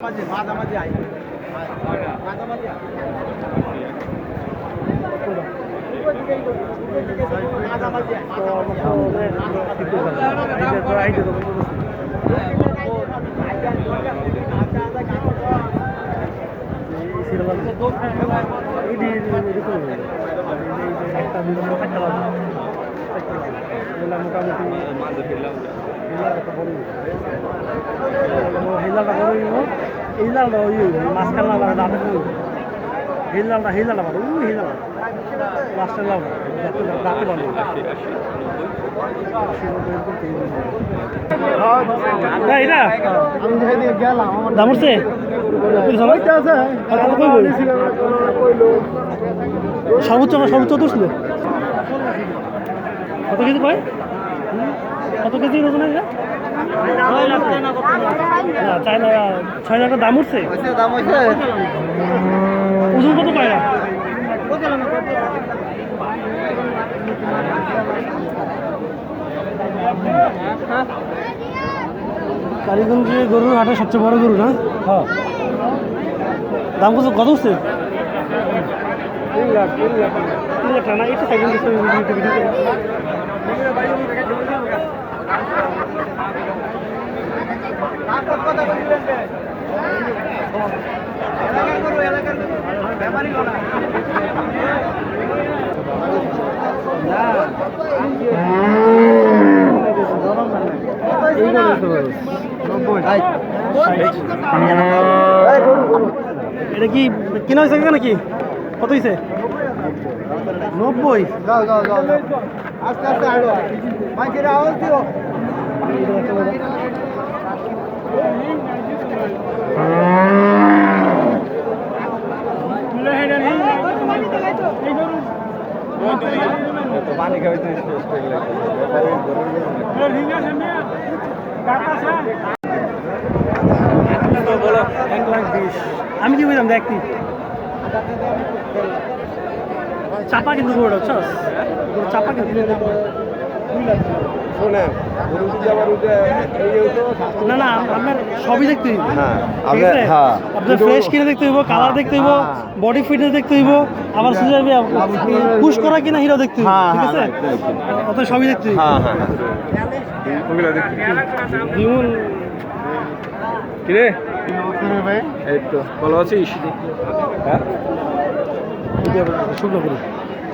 মাঝে মাঝামাঝি আই মাঝামাঝি মাঝামাঝি আই হিলালটা ওই মাঝখান লাল দাঁতে হিলালটা হিলালটা পারে ওই হিলাল লাস্টের লাল, দাঁতে পারে দাম সর্বোচ্চ সর্বোচ্চ তো ছিল। কত কেজি কয়? কত কেজি ওজন এটা না চাই না ছয় লাখ টাকা দাম উঠছে? ওজন কত পায়? না কালীগঞ্জে গরুর হাটে সবচেয়ে বড় গরু না? হ্যাঁ। দাম কত কত উঠছে? তিন লাখ তিন লাখ তিন লাখ না এটা সেকেন্ড এটা কি কিনা হয়েছে নাকি? কত হয়েছে নব্বই? যাও যাও যাও যাও। আস্তে আস্তে আড়ো মাঝে আওয়াজ দিও এক লাখ বিশ আমি কি বুঝলাম দেখতি চাপা কিন্তু চাপা কিন্তু শোনেন গরু যদি আবার ওই যে এই যে হতো, না না আপনার সবই দেখতে হইব। হ্যাঁ, আপনার- হ্যাঁ। আপনার ফ্রেশ কিনে দেখতে হইব কালার দেখতে হইব হ্যাঁ। বডি ফিটনেস দেখতে হইব আবার সুযোগ পুশ করা কিনা হিরো দেখতে হইব হ্যাঁ, ঠিক আছে? হ্যাঁ, অত সবই দেখতে হইব। হ্যাঁ হ্যাঁ কিরে? এই তো ভালো আছিস? হ্যাঁ শুকনো করুন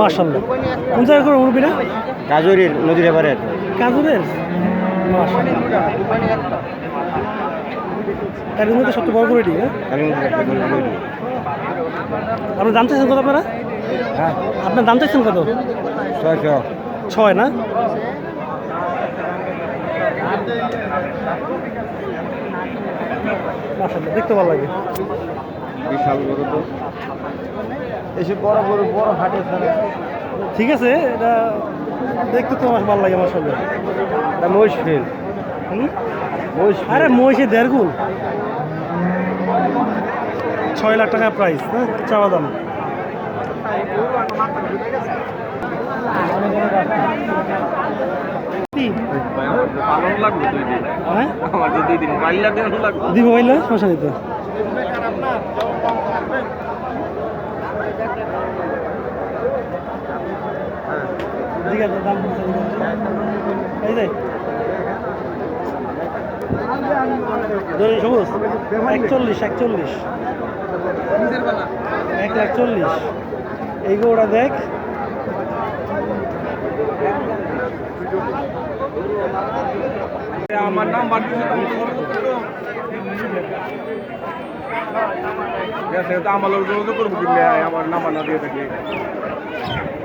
মাশাল্লাহ কোন জায়গায় করে মুরবিটা গাজরের নদীর এবারে কাজুরের? তার মধ্যে সবচেয়ে বড় করে দিই হ্যাঁ আপনি দাম চাইছেন কত আপনারা? হ্যাঁ। আপনার দাম চাইছেন কত? ছয়শো ছয় না? দেখতে ভালো লাগে। বিশাল বড় তো। এসব বড় বড় বড় হাটে ঠিক আছে এটা দেখতে তো আমার ভালো লাগে আমার মাশাল্লাহ মহিষ ফেল? মহিষ আরে মহিষে দেড় গুণ। ছয় লাখ টাকা প্রাইস হ্যাঁ? চাওয়া দাম। কি? পালন লাগবে দুই দিন হ্যাঁ? পাইল দিব বললে সমস্যা নেই আছে, দাম। এই যে। ধরে, সবুজ। একচল্লিশ একচল্লিশ। এক লাখ চল্লিশ। এই গৌড়া দেখ। আমার নাম আমার নাম্বার না দিয়ে থাকি।